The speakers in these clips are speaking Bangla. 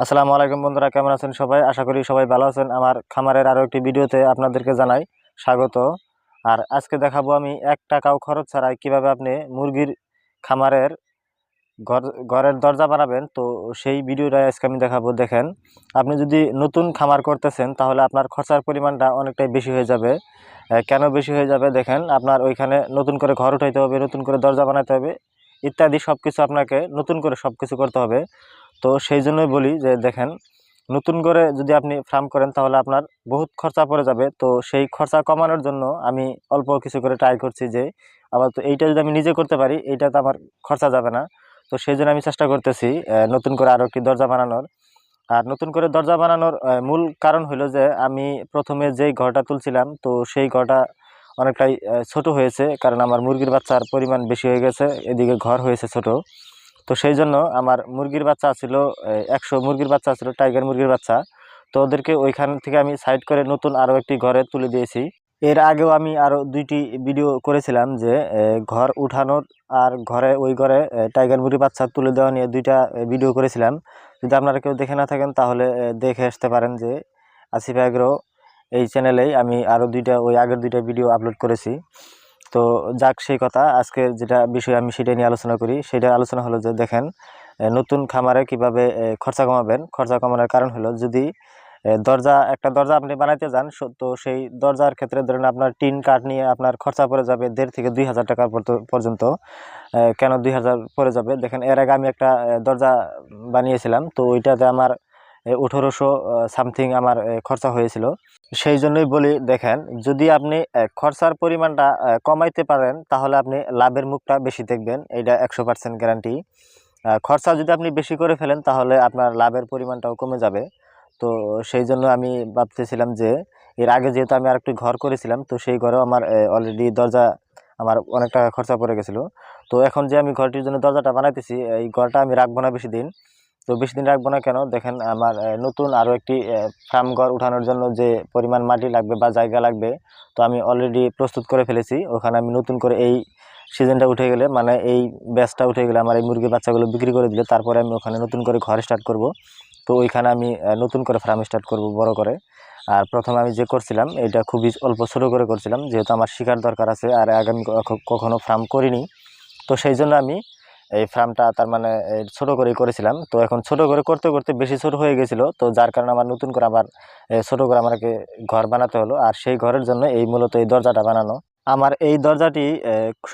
আসসালামু আলাইকুম বন্ধুরা, কেমন আছেন সবাই? আশা করি সবাই ভালো আছেন। আমার খামারের আরও একটি ভিডিওতে আপনাদেরকে জানাই স্বাগত। আর আজকে দেখাবো আমি এক টাকাও খরচ ছাড়াই কীভাবে আপনি মুরগির খামারের ঘর, ঘরের দরজা বানাবেন। তো সেই ভিডিওটা আজকে আমি দেখাবো। দেখেন, আপনি যদি নতুন খামার করতেছেন, তাহলে আপনার খরচার পরিমাণটা অনেকটাই বেশি হয়ে যাবে। কেন বেশি হয়ে যাবে? দেখেন, আপনার ওইখানে নতুন করে ঘর উঠাইতে হবে, নতুন করে দরজা বানাতে হবে, ইত্যাদি সব কিছু আপনাকে নতুন করে সব কিছু করতে হবে। তো সেই জন্যই বলি যে, দেখেন, নতুন করে যদি আপনি ফার্ম করেন তাহলে আপনার বহুত খরচা পড়ে যাবে। তো সেই খরচা কমানোর জন্য আমি অল্প কিছু করে ট্রাই করছি যে আবার তো এইটা যদি আমি নিজে করতে পারি, এইটাতে আমার খরচা যাবে না। তো সেই জন্য আমি চেষ্টা করতেছি নতুন করে আরও একটি দরজা বানানোর। আর নতুন করে দরজা বানানোর মূল কারণ হলো যে, আমি প্রথমে যেই ঘরটা তুলছিলাম, তো সেই ঘরটা অনেকটাই ছোট হয়েছে, কারণ আমার মুরগির বাচ্চার পরিমাণ বেশি হয়ে গেছে, এদিকে ঘর হয়েছে ছোট। তো সেই জন্য আমার মুরগির বাচ্চা ছিল একশো মুরগির বাচ্চা ছিল টাইগার মুরগির বাচ্চা। তো ওদেরকে ওইখান থেকে আমি সাইড করে নতুন আরও একটি ঘরে তুলে দিয়েছি। এর আগেও আমি আরও দুইটি ভিডিও করেছিলাম যে ঘর উঠানোর আর ঘরে ওই ঘরে টাইগার মুরগির বাচ্চা তুলে দেওয়া নিয়ে দুইটা ভিডিও করেছিলাম। যদি আপনারা কেউ দেখে না থাকেন, তাহলে দেখে আসতে পারেন যে, আসিফ অ্যাগ্রো এই চ্যানেলেই আমি আরও দুইটা, ওই আগের দুইটা ভিডিও আপলোড করেছি। তো যাক, সেই কথা। আজকে যেটা বিষয় আমি সেটা নিয়ে আলোচনা করি, সেটা আলোচনা হলো যে, দেখেন নতুন খামারে কীভাবে খরচা কমাবেন। খরচা কমানোর কারণ হলো যদি দরজা, একটা দরজা আপনি বানাইতে যান তো সেই দরজার ক্ষেত্রে ধরেন আপনার টিন কাঠ নিয়ে আপনার খরচা পড়ে যাবে দেড় থেকে দুই হাজার টাকা পর্যন্ত। কেন দুই হাজার পড়ে যাবে? দেখেন, এর আগে আমি একটা দরজা বানিয়েছিলাম, তো ওইটাতে আমার আঠেরোশো সামথিং আমার খরচা হয়েছিল। সেই জন্যই বলি, দেখেন, যদি আপনি খরচার পরিমাণটা কমাইতে পারেন, তাহলে আপনি লাভের মুখটা বেশি দেখবেন। এটা একশো পার্সেন্ট গ্যারান্টি খরচা যদি আপনি বেশি করে ফেলেন, তাহলে আপনার লাভের পরিমাণটাও কমে যাবে। তো সেই জন্য আমি ভাবতেছিলাম যে, এর আগে যেহেতু আমি আরেকটি ঘর করেছিলাম, তো সেই ঘরেও আমার অলরেডি দরজা আমার অনেক টাকা খরচা পড়ে গেছিল। তো এখন যে আমি ঘরটির জন্য দরজাটা বানাইতেছি, এই ঘরটা আমি রাখব না বেশি দিন। তো বেশি দিন রাখব না কেন? দেখেন, আমার নতুন আরও একটি ফার্ম ঘর উঠানোর জন্য যে পরিমাণ মাটি লাগবে বা জায়গা লাগবে, তো আমি অলরেডি প্রস্তুত করে ফেলেছি। ওখানে আমি নতুন করে এই সিজনটা উঠে গেলে মানে এই ব্যাচটা উঠে গেলে আমার এই মুরগি বাচ্চাগুলো বিক্রি করে দিলে, তারপরে আমি ওখানে নতুন করে ঘর স্টার্ট করব। তো ওইখানে আমি নতুন করে ফার্ম স্টার্ট করব বড় করে। আর প্রথমে আমি যে করছিলাম, এটা খুবই অল্প ছোটো করে করছিলাম, যেহেতু আমার শিকার দরকার আছে, আর আগামী কখনো ফার্ম করিনি। তো সেই জন্য আমি এই ফার্মটা তার মানে ছোট করেই করেছিলাম। তো এখন ছোট করে করতে করতে বেশি ছোট হয়ে গেছিল। তো যার কারণে আমার নতুন করে আবার ছোট করে আমাকে ঘর বানাতে হলো। আর সেই ঘরের জন্য এই মূলত এই দরজাটা বানানো। আমার এই দরজাটি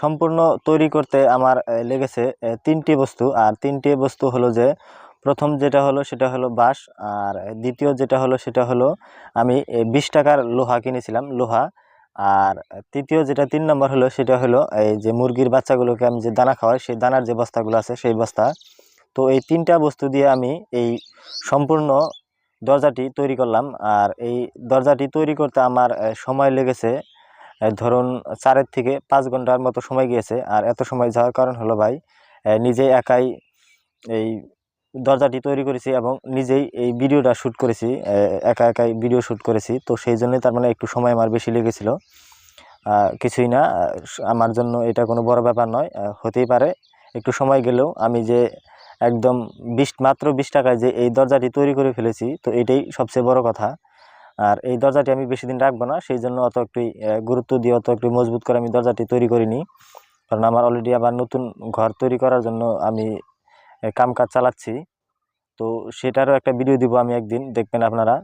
সম্পূর্ণ তৈরি করতে আমার লেগেছে তিনটি বস্তু। আর তিনটি বস্তু হলো যে, প্রথম যেটা হলো সেটা হলো বাঁশ। আর দ্বিতীয় যেটা হলো সেটা হলো আমি বিশ টাকার লোহা কিনেছিলাম। লোহা আর তৃতীয় যেটা তিন নম্বর হলো, সেটা হলো এই যে মুরগির বাচ্চাগুলোকে আমি যে দানা খাওয়াই, সেই দানার যে বস্তাগুলো আছে, সেই বস্তা। তো এই তিনটা বস্তু দিয়ে আমি এই সম্পূর্ণ দরজাটি তৈরি করলাম। আর এই দরজাটি তৈরি করতে আমার সময় লেগেছে ধরুন চারের থেকে পাঁচ ঘণ্টার মতো সময় গিয়েছে। আর এত সময় যাওয়ার কারণ হলো ভাই নিজে একাই এই দরজাটি তৈরি করেছি এবং নিজেই এই ভিডিওটা শ্যুট করেছি একা একাই ভিডিও শ্যুট করেছি। তো সেই জন্যই তার মানে একটু সময় আমার বেশি লেগেছিল। কিছুই না আমার জন্য এটা কোনো বড় ব্যাপার নয় হতেই পারে। একটু সময় গেলেও আমি যে একদম বিশ, মাত্র বিশ টাকায় যে এই দরজাটি তৈরি করে ফেলেছি, তো এটাই সবচেয়ে বড় কথা। আর এই দরজাটি আমি বেশি দিন রাখব না, সেই জন্য অত একটু গুরুত্ব দিয়ে অত একটু মজবুত করে আমি দরজাটি তৈরি করিনি। কারণ আমার অলরেডি আবার নতুন ঘর তৈরি করার জন্য আমি আহ, কামকাজ চালাচ্ছি। তো সেটারও একটা ভিডিও দিব আমি একদিন দেখবেন আপনারা।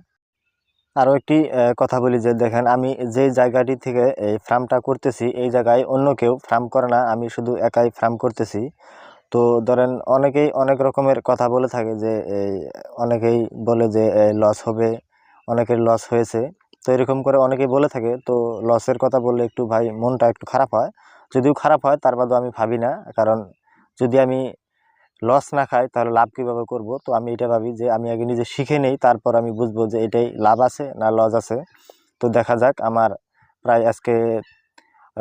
আরও একটি কথা বলি যে দেখেন আমি যে জায়গাটি থেকে এই ফার্মটা করতেছি এই জায়গায় অন্য কেউ ফার্ম করে না আমি শুধু একাই ফার্ম করতেছি। তো ধরেন অনেকেই অনেক রকমের কথা বলে থাকে যে এই অনেকেই বলে যে লস হবে অনেকের লস হয়েছে। তো এরকম করে অনেকেই বলে থাকে তো লসের কথা বললে একটু ভাই মনটা একটু খারাপ হয়। যদিও খারাপ হয় তার বাদেও আমি ভাবি না। কারণ যদি আমি লস না খাই, তাহলে লাভ কীভাবে করব? তো আমি এটা ভাবি যে আমি আগে নিজে শিখে নেই, তারপর আমি বুঝব যে এটাই লাভ আছে না লস আছে। তো দেখা যাক, আমার প্রায় আজকে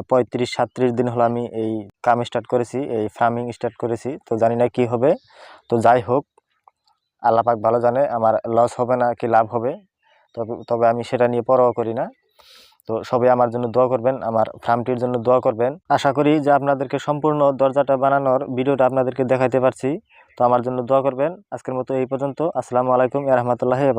পঁয়ত্রিশ সাতত্রিশ দিন হলো আমি এই কাম স্টার্ট করেছি, এই ফার্মিং স্টার্ট করেছি, তো জানি না কি হবে। তো যাই হোক আল্লাপাক ভালো জানে, আমার লস হবে না কি লাভ হবে, তবে তবে আমি সেটা নিয়ে পরোয়া করি না। তো সবাই আমার জন্য দোয়া করবেন, আমার ফার্মটির জন্য দোয়া করবেন। আশা করি যে আপনাদেরকে সম্পূর্ণ দরজাটা বানানোর ভিডিওটা আপনাদেরকে দেখাতে পারছি। তো আমার জন্য দোয়া করবেন। আজকের মতো এই পর্যন্ত। আসসালামু আলাইকুম রহমতুল্লাহ এবার